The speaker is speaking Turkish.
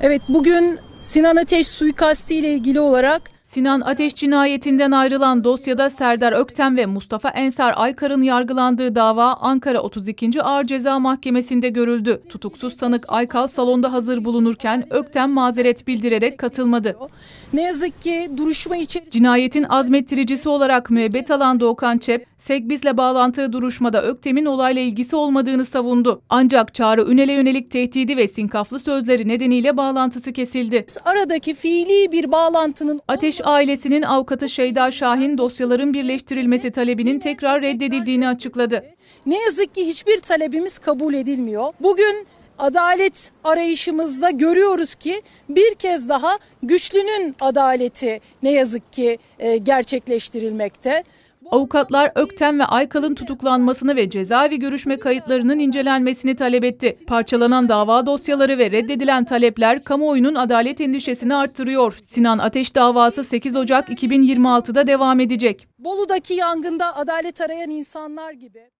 Evet bugün Sinan Ateş suikasti ile ilgili olarak Sinan Ateş cinayetinden ayrılan dosyada Serdar Öktem ve Mustafa Ensar Aykar'ın yargılandığı dava Ankara 32. Ağır Ceza Mahkemesi'nde görüldü. Tutuksuz sanık Aykal salonda hazır bulunurken Öktem mazeret bildirerek katılmadı. ne yazık ki duruşma içerisinde Cinayetin azmettiricisi olarak müebbet alan Doğukan Çep, Segbiz'le bağlantığı duruşmada Öktem'in olayla ilgisi olmadığını savundu. Ancak Çağrı Ünel'e yönelik tehdidi ve sinkaflı sözleri nedeniyle bağlantısı kesildi. aradaki fiili bir bağlantının Ateş ailesinin avukatı Şeyda Şahin dosyaların birleştirilmesi talebinin tekrar reddedildiğini açıkladı. ne yazık ki hiçbir talebimiz kabul edilmiyor. Bugün adalet arayışımızda görüyoruz ki bir kez daha güçlünün adaleti ne yazık ki e, gerçekleştirilmekte. Avukatlar Öktem ve Aykal'ın tutuklanmasını ve cezaevi görüşme kayıtlarının incelenmesini talep etti. Parçalanan dava dosyaları ve reddedilen talepler kamuoyunun adalet endişesini arttırıyor. Sinan Ateş davası 8 Ocak 2026'da devam edecek. Bolu'daki yangında adalet arayan insanlar gibi